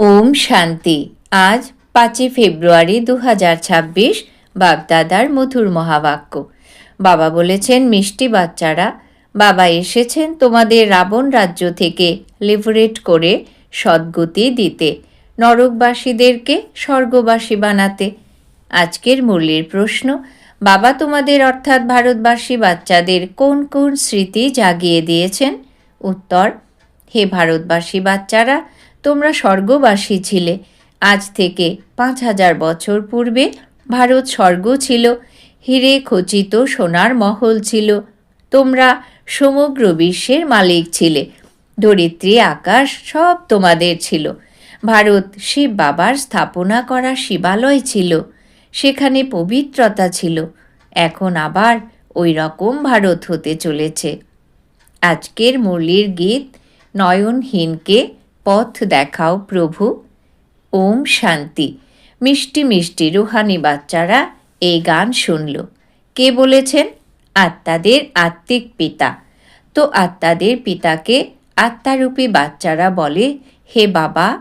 ওম শান্তি। আজ পাঁচই ফেব্রুয়ারি দু হাজার ছাব্বিশ, বাগদাদার মধুর মহাবাক্য। বাবা বলেছেন, মিষ্টি বাচ্চারা, বাবা এসেছেন তোমাদের রাবণ রাজ্য থেকে লিভারেট করে সদ্গতি দিতে, নরকবাসীদেরকে স্বর্গবাসী বানাতে। আজকের মূল্যের প্রশ্ন, বাবা তোমাদের অর্থাৎ ভারতবাসী বাচ্চাদের কোন কোন স্মৃতি জাগিয়ে দিয়েছেন? উত্তর, হে ভারতবাসী বাচ্চারা তোমরা স্বর্গবাসী ছিলে। আজ থেকে পাঁচ হাজার বছর পূর্বে ভারত স্বর্গ ছিল, হিরে খচিত সোনার মহল ছিল। তোমরা সমগ্র বিশ্বের মালিক ছিলে ধরিত্রী আকাশ সব তোমাদের ছিল। ভারত শিব বাবার স্থাপনা করা শিবালয় ছিল, সেখানে পবিত্রতা ছিল। এখন আবার ওই রকম ভারত হতে চলেছে। আজকের মুরলির গীত নয়নহীনকে পথ দেখাও প্রভু। ওম শান্তি। মিষ্টি মিষ্টি রুহানি বাচ্চারা এই গান শুনল। কে বলেছেন? আত্মাদের আত্মিক পিতা। তো আত্মাদের পিতাকে আত্মারূপী বাচ্চারা বলে, হে বাবা,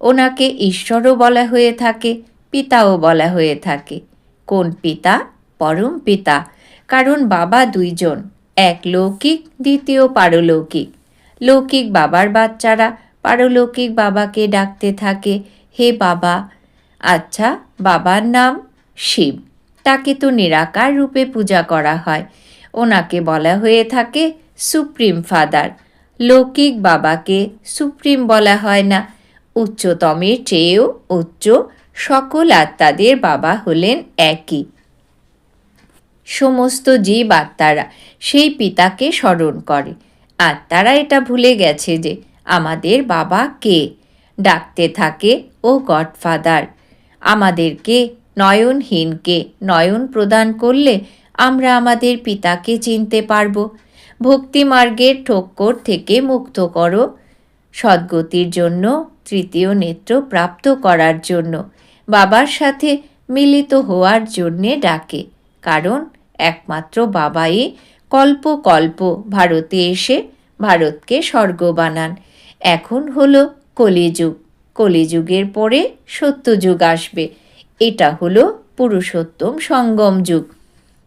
ওনাকে ঈশ্বরও বলা হয়ে থাকে, পিতাও বলা হয়ে থাকে। কোন পিতা? পরম পিতা। কারণ বাবা দুইজন, এক লৌকিক, দ্বিতীয় পারলৌকিক। লৌকিক বাবার বাচ্চারা পারলৌকিক বাবাকে ডাকতে থাকে, হে বাবা। আচ্ছা বাবার নাম? শিব। তাকে তো নিরাকার রূপে পূজা করা হয়। ওনাকে বলা হয়ে থাকে সুপ্রিম ফাদার। লৌকিক বাবাকে সুপ্রিম বলা হয় না। উচ্চতমের চেয়েও উচ্চ, সকল আত্মাদের বাবা হলেন একই। সমস্ত জীব আত্মারা সেই পিতাকে স্মরণ করে। আত্মারা এটা ভুলে গেছে যে আমাদের বাবা কে? ডাকতে থাকে, ও গডফাদার, আমাদেরকে নয়নহীনকে নয়ন প্রদান করলে আমরা আমাদের পিতাকে চিনতে পারব। ভক্তি মার্গের ঠোক্কর থেকে মুক্ত করো। সদ্গতির জন্য, তৃতীয় নেত্র প্রাপ্ত করার জন্য, বাবার সাথে মিলিত হওয়ার জন্যে ডাকে। কারণ, একমাত্র বাবাই কল্প কল্প ভারতে এসে ভারতকে স্বর্গ বানান। এখন হলো কলিযুগ। কলিযুগের পরে সত্যযুগ আসবে। এটা হলো পুরুষোত্তম সঙ্গম যুগ।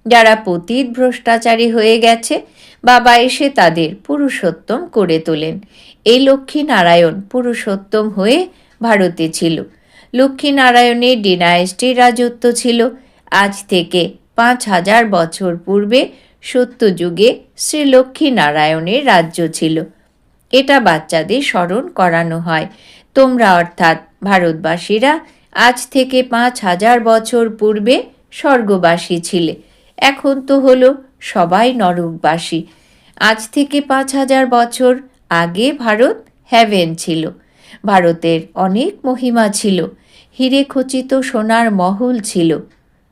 যারা পতীত ভ্রষ্টাচারী হয়ে গেছে, বাবা এসে তাদের পুরুষোত্তম করে তোলেন। এই লক্ষ্মীনারায়ণ পুরুষোত্তম হয়ে ভারতে ছিল। লক্ষ্মীনারায়ণের ডিনায়েস্টির রাজত্ব ছিল। আজ থেকে পাঁচ হাজার বছর পূর্বে সত্যযুগে শ্রী লক্ষ্মীনারায়ণের রাজ্য ছিল। এটা বাচ্চাদের স্মরণ করানো হয়। তোমরা অর্থাৎ ভারতবাসীরা আজ থেকে পাঁচ হাজার বছর পূর্বে স্বর্গবাসী ছিলে। এখন তো হলো সবাই নরকবাসী। আজ থেকে পাঁচ হাজার বছর আগে ভারত হ্যাভেন ছিল। ভারতের অনেক মহিমা ছিল। হিরে খচিত সোনার মহল ছিল।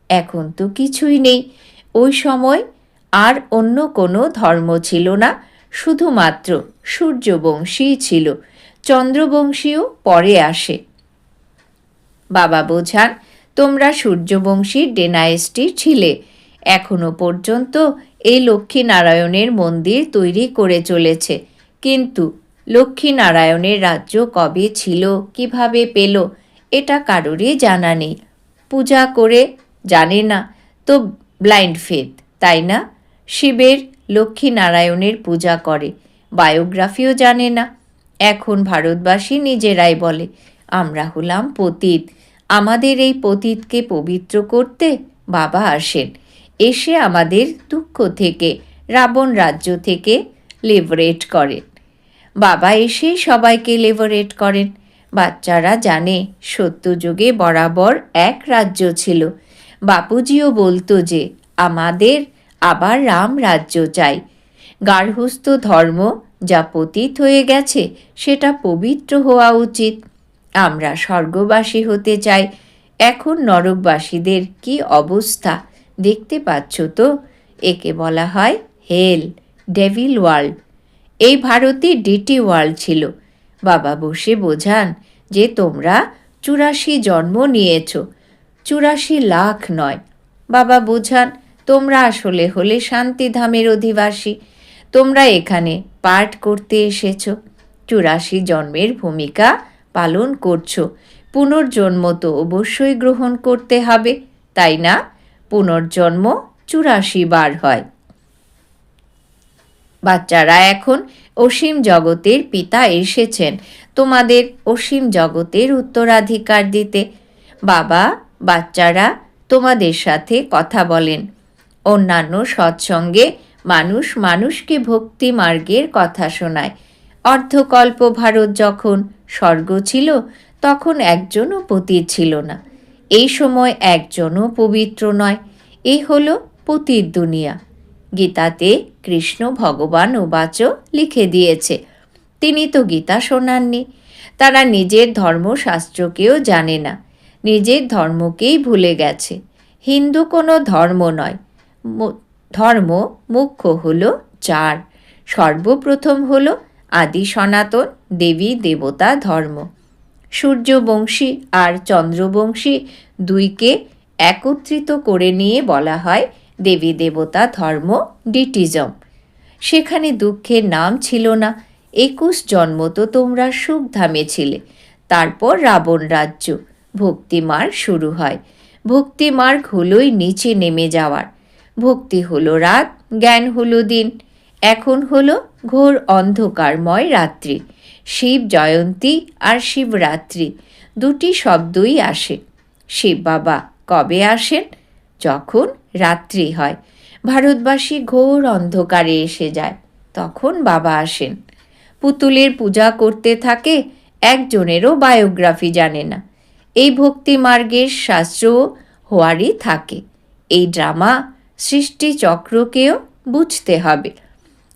এখন তো কিছুই নেই। ওই সময় আর অন্য কোনো ধর্ম ছিল না। শুধুমাত্র সূর্যবংশী ছিল, চন্দ্রবংশীও পরে আসে। বাবা বোঝান, তোমরা সূর্যবংশীর ডেনায়েস্টি ছিলে, এখনও পর্যন্ত এই লক্ষ্মীনারায়ণের মন্দির তৈরি করে চলেছে, কিন্তু লক্ষ্মীনারায়ণের রাজ্য কবে ছিল, কীভাবে পেল, এটা কারোরই জানা নেই। পূজা করে জানে না, তো ব্লাইন্ড ফেথ, তাই না? শিবের লক্ষ্মীনারায়ণের পূজা করে। বায়োগ্রাফিও জানে না। এখন ভারতবাসী নিজেরাই বলে, আমরা হলাম পতীত। আমাদের এই পতীতকে পবিত্র করতে বাবা আসেন। এসে আমাদের দুঃখ থেকে, রাবণ রাজ্য থেকে লিভারেট করেন। বাবা এসে সবাইকে লিভারেট করেন। বাচ্চারা জানে, সত্যযুগে বরাবর এক রাজ্য ছিল। বাপুজিও বলতো যে, আমাদের আবার রাম রাজ্য চাই। গার্হস্থ ধর্ম যা পতীত হয়ে গেছে, সেটা পবিত্র হওয়া উচিত। আমরা স্বর্গবাসী হতে চাই। এখন নরকবাসীদের কি অবস্থা? দেখতে পাচ্ছ তো? একে বলা হয় হেল, ডেভিল ওয়ার্ল্ড। এই ভারতে ডিটি ওয়ার্ল্ড ছিল। বাবা বসে বোঝান যে তোমরা চুরাশি জন্ম নিয়েছ। চুরাশি লাখ নয়। বাবা বোঝান তোমরা আসলে হলে শান্তিধামের অধিবাসী। তোমরা এখানে পাঠ করতে এসেছ। চুরাশি জন্মের ভূমিকা পালন করছ। পুনর্জন্ম তো অবশ্যই গ্রহণ করতে হবে, তাই না? পুনর্জন্ম চুরাশি বার হয়। বাচ্চারা এখন অসীম জগতের পিতা এসেছেন। তোমাদের অসীম জগতের উত্তরাধিকার দিতে। বাবা, বাচ্চারা তোমাদের সাথে কথা বলেন। অন্যান্য সৎসঙ্গে মানুষ মানুষকে ভক্তি মার্গের কথা শোনায়। অর্ধকল্প ভারত যখন স্বর্গ ছিল, তখন একজনও পতির ছিল না। এই সময় একজনও পবিত্র নয়, এ হল পতির দুনিয়া। গীতাতে কৃষ্ণ ভগবান উবাচ লিখে দিয়েছে, তিনি তো গীতা শোনাননি, তারা নিজের ধর্মশাস্ত্রকেও জানে না, নিজের ধর্মকেই ভুলে গেছে। হিন্দু কোনো ধর্ম নয় ধর্ম মুখ্য হল চার। সর্বপ্রথম হল আদি সনাতন, দেবী, দেবতা, ধর্ম। সূর্যবংশী আর চন্দ্রবংশী দুইকে একত্রিত করে নিয়ে বলা হয় দেবী, দেবতা, ধর্ম, ডিটিজম। সেখানে দুঃখের নাম ছিল না। একুশ জন্ম তো তোমরা সুখধামে ছিলে। তারপর রাবণ রাজ্য ভক্তিমার্গ শুরু হয়। ভক্তিমার্গ হলোই নিচে নেমে যাওয়ার। ভক্তি হলো রাত, জ্ঞান হলো দিন। এখন হলো ঘোর অন্ধকারময় রাত্রি। শিব জয়ন্তী আর শিবরাত্রি, দুটি শব্দই আসে। শিব বাবা কবে আসেন? যখন রাত্রি হয়। ভারতবাসী ঘোর অন্ধকারে এসে যায়। তখন বাবা আসেন। পুতুলের পূজা করতে থাকে, একজনেরও বায়োগ্রাফি জানে না। এই ভক্তি মার্গের শাস্ত্র হওয়ারই থাকে। এই ড্রামা সৃষ্টি চক্রকেও বুঝতে হবে।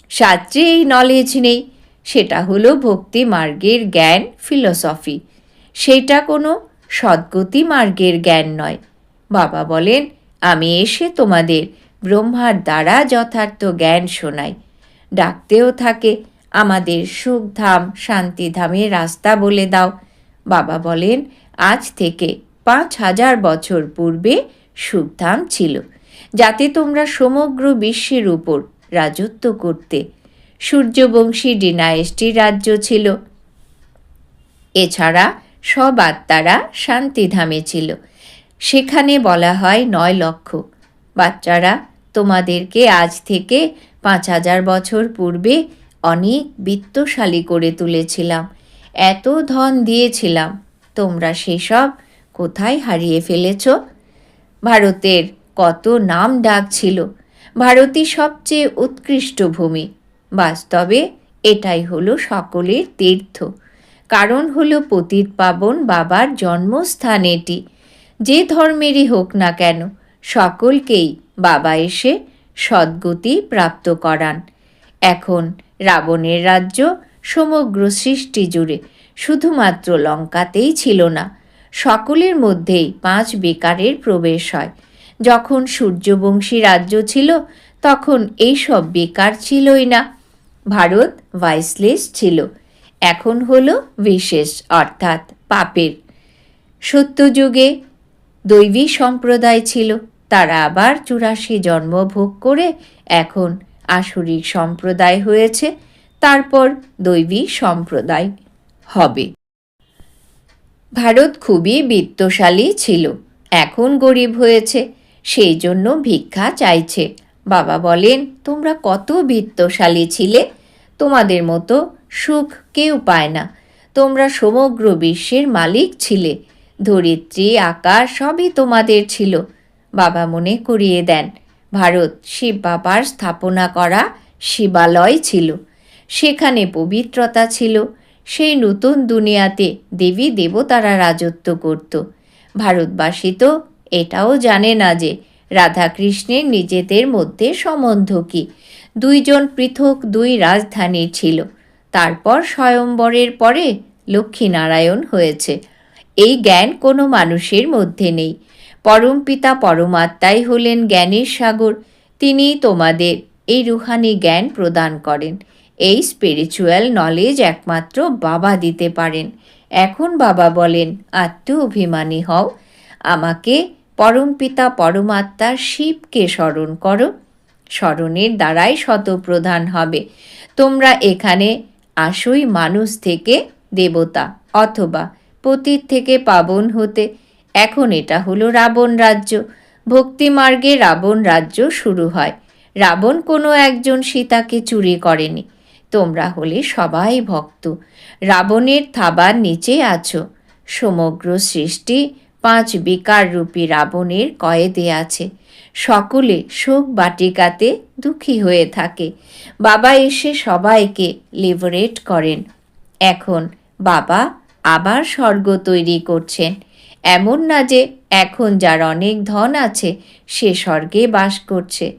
শাস্ত্রে এই নলেজ নেই। সেটা হলো ভক্তি মার্গের জ্ঞান ফিলসফি সেটা কোনো সদ্গতি মার্গের জ্ঞান নয়। বাবা বলেন, আমি এসে তোমাদের ব্রহ্মার দ্বারা যথার্থ জ্ঞান শোনাই। ডাকতেও থাকে, আমাদের সুখধাম, শান্তিধামের রাস্তা বলে দাও। বাবা বলেন, আজ থেকে পাঁচ হাজার বছর পূর্বে সুখধাম ছিল। যাতে তোমরা সমগ্র বিশ্বের উপর রাজত্ব করতে। সূর্যবংশী ডিনায়েস্টির রাজ্য ছিল। এছাড়া সব আত্মারা শান্তিধামে ছিল। সেখানে বলা হয় নয় লক্ষ। বাচ্চারা, তোমাদেরকে আজ থেকে পাঁচ হাজার বছর পূর্বে অনেক বিত্তশালী করে তুলেছিলাম। এত ধন দিয়েছিলাম। তোমরা সেসব কোথায় হারিয়ে ফেলেছ? ভারতের কত নাম ডাক ছিল। ভারতই সবচেয়ে উৎকৃষ্ট ভূমি। বাস্তবে এটাই হলো সকলের তীর্থ। কারণ হলো পতিত পাবন বাবার জন্মস্থান এটি। যে ধর্মেরই হোক না কেন, সকলকেই বাবা এসে সদ্গতি প্রাপ্ত করান। এখন রাবণের রাজ্য সমগ্র সৃষ্টি জুড়ে শুধুমাত্র লঙ্কাতেই ছিল না সকলের মধ্যেই পাঁচ বেকারের প্রবেশ হয়। যখন সূর্যবংশী রাজ্য ছিল, তখন এইসব বেকার ছিলই না। ভারত ভাইসলেস ছিল। এখন হলো বিশেষ, অর্থাৎ পাপের। সত্যযুগে দৈবী সম্প্রদায় ছিল। তারা আবার চুরাশি জন্ম ভোগ করে এখন আসরিক সম্প্রদায় হয়েছে। তারপর দৈবী সম্প্রদায় হবে। ভারত খুবই বিত্তশালী ছিল। এখন গরিব হয়েছে, সেই জন্য ভিক্ষা চাইছে। বাবা বলেন, তোমরা কত বিত্তশালী ছিলে? তোমাদের মতো সুখ কেউ পায় না। তোমরা সমগ্র বিশ্বের মালিক ছিলে। ধরিত্রী আকাশ সবই তোমাদের ছিল। বাবা মনে করিয়ে দেন, ভারত শিব বাবার স্থাপনা করা শিবালয় ছিল। সেখানে পবিত্রতা ছিল। সেই নতুন দুনিয়াতে দেবী দেবতারা রাজত্ব করত। ভারতবাসী তো এটাও জানে না যে রাধাকৃষ্ণের নিজেদের মধ্যে সম্বন্ধ কী। দুইজন পৃথক দুই রাজধানী ছিল। তারপর স্বয়ম্বরের পরে লক্ষ্মীনারায়ণ হয়েছে। এই জ্ঞান কোনো মানুষের মধ্যে নেই। পরমপিতা পরমাত্মাই হলেন জ্ঞানের সাগর। তিনিই তোমাদের এই রুহানি জ্ঞান প্রদান করেন। এই স্পিরিচুয়াল নলেজ একমাত্র বাবা দিতে পারেন। এখন বাবা বলেন আত্ম অভিমানী হও। আমাকে পরমপিতা পরমাত্মার শিবকে স্মরণ করো। স্মরণের দ্বারাই শতপ্রধান হবে। তোমরা এখানে আসই মানুষ থেকে দেবতা অথবা পতীত থেকে পাবন হতে। এখন এটা হলো রাবণ রাজ্য। ভক্তিমার্গে রাবণ রাজ্য শুরু হয়। রাবণ কোনো একজন সীতাকে চুরি করেনি। তোমরা হলে সবাই ভক্ত। রাবণের থাবার নিচে আছো। সমগ্র সৃষ্টি পাঁচ বিকার রূপী রাবণের কয়েদে আছে। সকলে শোক বাটিকাতে দুঃখী হয়ে থাকে। বাবা এসে সবাইকে লিভারেট করেন। এখন বাবা আবার স্বর্গ তৈরি করছেন। এমন না যে এখন যার অনেক ধন আছে, সে স্বর্গে বাস করছে।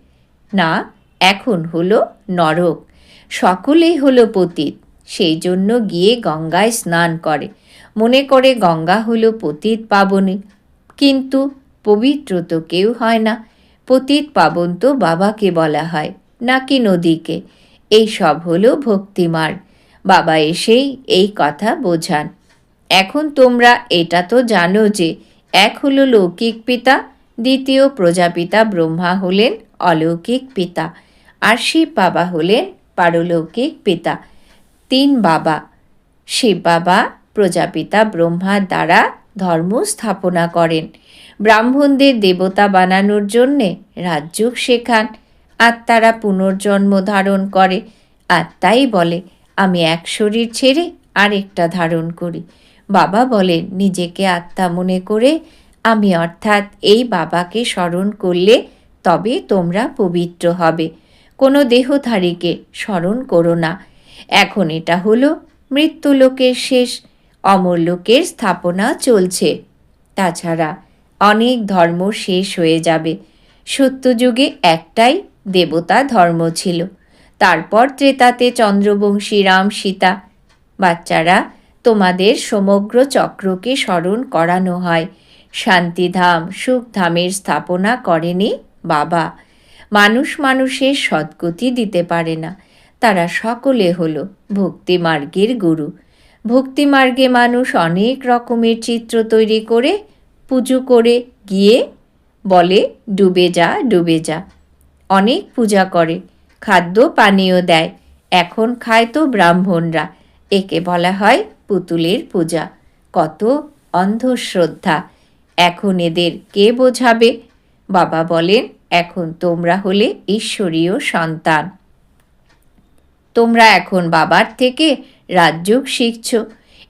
না, এখন হলো নরক। সকলেই হলো পতীত। সেই জন্য গিয়ে গঙ্গায় স্নান করে। মনে করে গঙ্গা হলো পতীত পাবনে। কিন্তু পবিত্র তো কেউ হয় না। পতীত পাবন তো বাবাকে বলা হয়, নাকি নদীকে। এই সব হলো ভক্তিমার। বাবা এসেই এই কথা বোঝান। এখন তোমরা এটা তো জানো যে, এক হলো লৌকিক পিতা, দ্বিতীয় প্রজাপিতা ব্রহ্মা হলেন অলৌকিক পিতা। আর শিব বাবা হলেন পারলৌকিক পিতা। তিন বাবা। শিব বাবা, প্রজাপিতা ব্রহ্মার দ্বারা ধর্ম স্থাপনা করেন। ব্রাহ্মণদের দেবতা বানানোর জন্যে রাজযোগ শেখান। আত্মারা পুনর্জন্ম ধারণ করে। আত্মাই বলে, আমি এক শরীর ছেড়ে আরেকটা ধারণ করি। বাবা বলেন নিজেকে আত্মা মনে করে আমি অর্থাৎ এই বাবাকে স্মরণ করলে তবে তোমরা পবিত্র হবে। কোনো দেহধারীকে স্মরণ করো না। এখন এটা হলো মৃত্যুলোকের শেষ, অমরলোকের স্থাপনা চলছে। তাছাড়া অনেক ধর্ম শেষ হয়ে যাবে। সত্যযুগে একটাই দেবতা ধর্ম ছিল। তারপর ত্রেতাতে চন্দ্রবংশী রাম সীতা। বাচ্চারা, তোমাদের সমগ্র চক্রকে স্মরণ করানো হয়। শান্তিধাম, সুখধামের স্থাপনা করেনি বাবা। মানুষ মানুষের সদ্গতি দিতে পারে না। তারা সকলে হলো ভক্তিমার্গের গুরু। ভক্তিমার্গে মানুষ অনেক রকমের চিত্র তৈরি করে, পুজো করে, গিয়ে বলে, ডুবে যা ডুবে যা। অনেক পূজা করে, খাদ্য পানীয় দেয়। এখন খায় তো ব্রাহ্মণরা, একে বলা হয় পুতুলের পূজা। কত অন্ধশ্রদ্ধা। এখন এদের কে বোঝাবে? বাবা বলেন এখন তোমরা হলে ঈশ্বরীয় সন্তান। তোমরা এখন বাবার থেকে রাজযোগ শিখছ।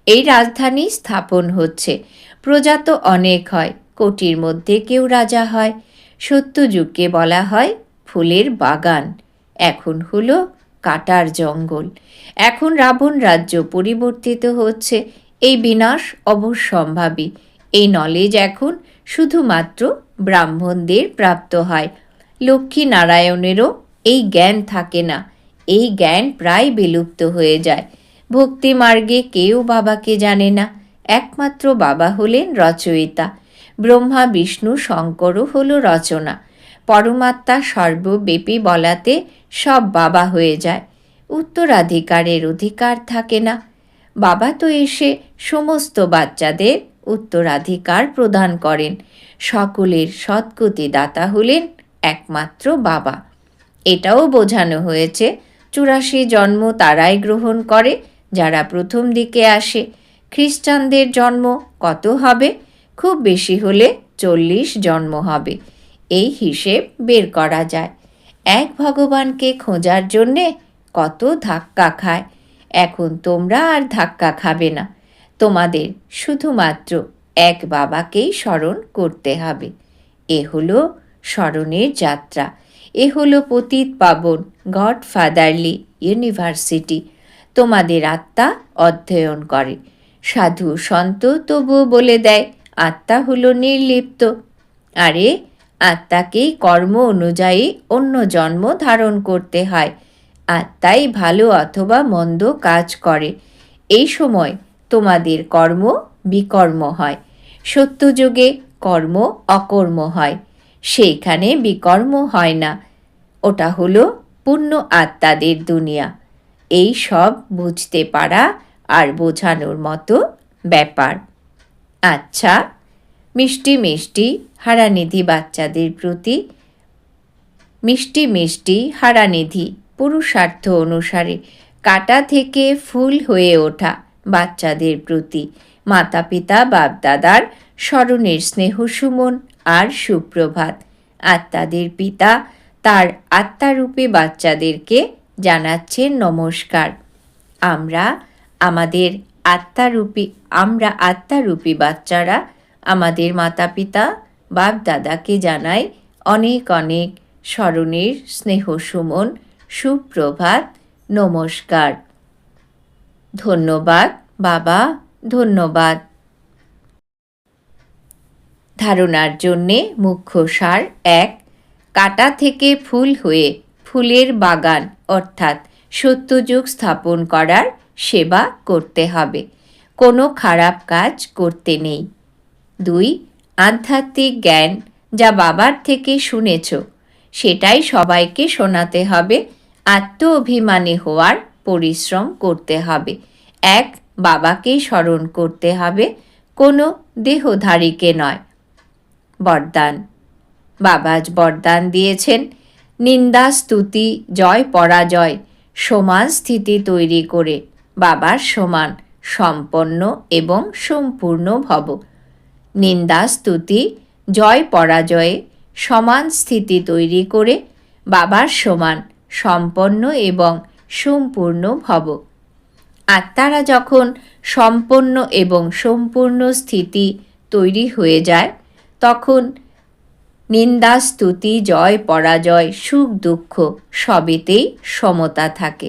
এই রাজধানী স্থাপন হচ্ছে। প্রজা তো অনেক হয়, কোটির মধ্যে কেউ রাজা হয়। সত্যযুগকে বলা হয় ফুলের বাগান। এখন হলো কাটার জঙ্গল। এখন রাবণ রাজ্য পরিবর্তিত হচ্ছে। এই বিনাশ অবশ্যম্ভাবী। এই নলেজ এখন শুধুমাত্র ব্রাহ্মণদের প্রাপ্ত হয়। লক্ষ্মী নারায়ণেরও এই জ্ঞান থাকে না। এই জ্ঞান প্রায় বিলুপ্ত হয়ে যায়। ভক্তি মার্গে কেউ বাবাকে জানে না। একমাত্র বাবা হলেন রচয়িতা। ব্রহ্মা, বিষ্ণু, শঙ্করও হল রচনা। পরমাত্মা সর্বব্যাপী বলাতে সব বাবা হয়ে যায়। উত্তরাধিকারের অধিকার থাকে না। বাবা তো এসে সমস্ত বাচ্চাদের উত্তরাধিকার প্রদান করেন। সকলের সৎগতি দাতা হলেন একমাত্র বাবা। এটাও বোঝানো হয়েছে, চুরাশি জন্ম তারাই গ্রহণ করে, যারা প্রথম দিকে আসে। খ্রিস্টানদের জন্ম কত হবে? খুব বেশি হলে চল্লিশ জন্ম হবে। এই হিসেব বের করা যায়। এক ভগবানকে খোঁজার জন্যে কত ধাক্কা খায়। এখন তোমরা আর ধাক্কা খাবে না। তোমাদের শুধুমাত্র এক বাবাকেই স্মরণ করতে হবে। এ হলো স্মরণের যাত্রা। এ হলো পতীত পাবন গড ফাদারলি ইউনিভার্সিটি। তোমাদের আত্মা অধ্যয়ন করে। সাধু সন্ত তবুও বলে দেয়, আত্মা হলো নির্লিপ্ত। আরে, আত্মাকেই কর্ম অনুযায়ী অন্য জন্ম ধারণ করতে হয়। আত্মাই ভালো অথবা মন্দ কাজ করে। এই সময় তোমাদের কর্ম বিকর্ম হয়। সত্যযুগে কর্ম অকর্ম হয়। সেইখানে বিকর্ম হয় না। ওটা হলো পূর্ণ আত্মাদের দুনিয়া। এই সব বুঝতে পারা আর বোঝানোর মতো ব্যাপার। আচ্ছা মিষ্টি মিষ্টি হারানিধি বাচ্চাদের প্রতি মিষ্টি মিষ্টি হারানিধি পুরুষার্থ অনুসারে কাটা থেকে ফুল হয়ে ওঠা বাচ্চাদের প্রতি মাতা পিতা বাপদাদার স্মরণের স্নেহ সুমন আর সুপ্রভাত। আত্মাদের পিতা তার আত্মারূপী বাচ্চাদেরকে জানাচ্ছেন নমস্কার। আমরা আমাদের আত্মারূপী, আমরা আত্মারূপী বাচ্চারা আমাদের মাতা পিতা বাপ দাদাকে জানাই অনেক অনেক স্মরণের স্নেহ সুমন, সুপ্রভাত, নমস্কার। ধন্যবাদ, বাবা। ধন্যবাদ। ধারণার জন্যে মুখ্য সার এক, কাটা থেকে ফুল হয়ে ফুলের বাগান, অর্থাৎ সত্যযুগ স্থাপন করার সেবা করতে হবে। কোনো খারাপ কাজ করতে নেই। দুই, আধ্যাত্মিক জ্ঞান যা বাবার থেকে শুনেছ, সেটাই সবাইকে শোনাতে হবে। আত্ম অভিমানী হওয়ার পরিশ্রম করতে হবে। এক বাবাকেই স্মরণ করতে হবে, কোনো দেহধারীকে নয়। বরদান। বাবাজ বরদান দিয়েছেন। নিন্দা, স্তুতি, জয়, পরাজয় সমান স্থিতি তৈরি করে বাবার সমান সম্পন্ন এবং সম্পূর্ণ ভব। নিন্দা, স্তুতি, জয়, পরাজয়ে সমান স্থিতি তৈরি করে বাবার সমান সম্পন্ন এবং সম্পূর্ণ ভব। আত্মারা যখন সম্পন্ন এবং সম্পূর্ণ স্থিতি তৈরি হয়ে যায়, তখন নিন্দা স্তুতি জয়, পরাজয়, সুখ, দুঃখ সবেতেই সমতা থাকে।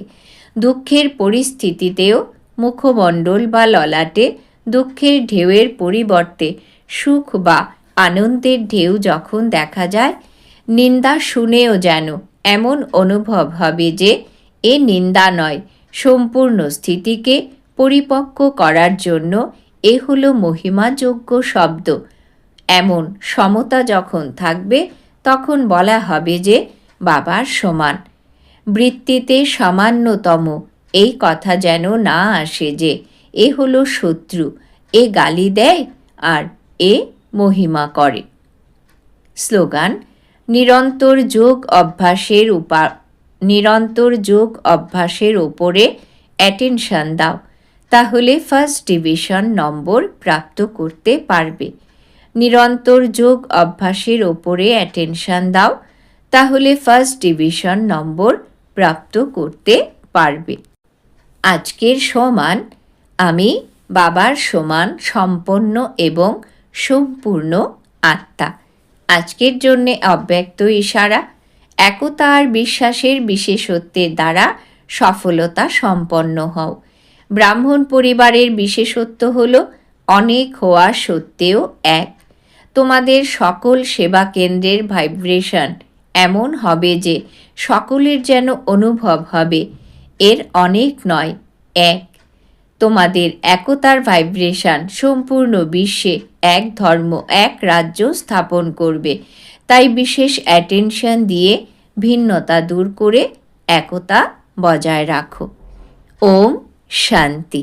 দুঃখের পরিস্থিতিতেও মুখমণ্ডল বা ললাটে দুঃখের ঢেউয়ের পরিবর্তে সুখ বা আনন্দের ঢেউ যখন দেখা যায়, নিন্দা শুনেও যেন এমন অনুভব হবে যে, এ নিন্দা নয় সম্পূর্ণ স্থিতিকে পরিপক্ক করার জন্য এ হলো মহিমাযোগ্য শব্দ। এমন সমতা যখন থাকবে, তখন বলা হবে যে বাবার সমান। বৃত্তিতে সামান্যতম এই কথা যেন না আসে যে এ হলো শত্রু, এ গালি দেয় আর এ মহিমা করে। স্লোগান, নিরন্তর যোগ অভ্যাসের উপা নিরন্তর যোগ অভ্যাসের ওপরে অ্যাটেনশন দাও, তাহলে ফার্স্ট ডিভিশন নম্বর প্রাপ্ত করতে পারবে। নিরন্তর যোগ অভ্যাসের ওপরে অ্যাটেনশন দাও, তাহলে ফার্স্ট ডিভিশন নম্বর প্রাপ্ত করতে পারবে। আজকের সমান, আমি বাবার সমান সম্পন্ন এবং সম্পূর্ণ আত্মা। আজকের জন্যে অব্যক্ত ইশারা। একতা আর বিশ্বাসের বিশেষত্বের দ্বারা সফলতা সম্পন্ন হও। ব্রাহ্মণ পরিবারের বিশেষত্ব হল, অনেক হওয়া সত্ত্বেও এক। তোমাদের সকল সেবা কেন্দ্রের ভাইব্রেশন এমন হবে যে সকলের যেন অনুভব হবে, এর অনেক নয়, এক। তোমাদের একতার ভাইব্রেশন সম্পূর্ণ বিশ্বে এক ধর্ম, এক রাজ্য স্থাপন করবে। তাই বিশেষ অ্যাটেনশন দিয়ে ভিন্নতা দূর করে একতা বজায় রাখো। ওম শান্তি।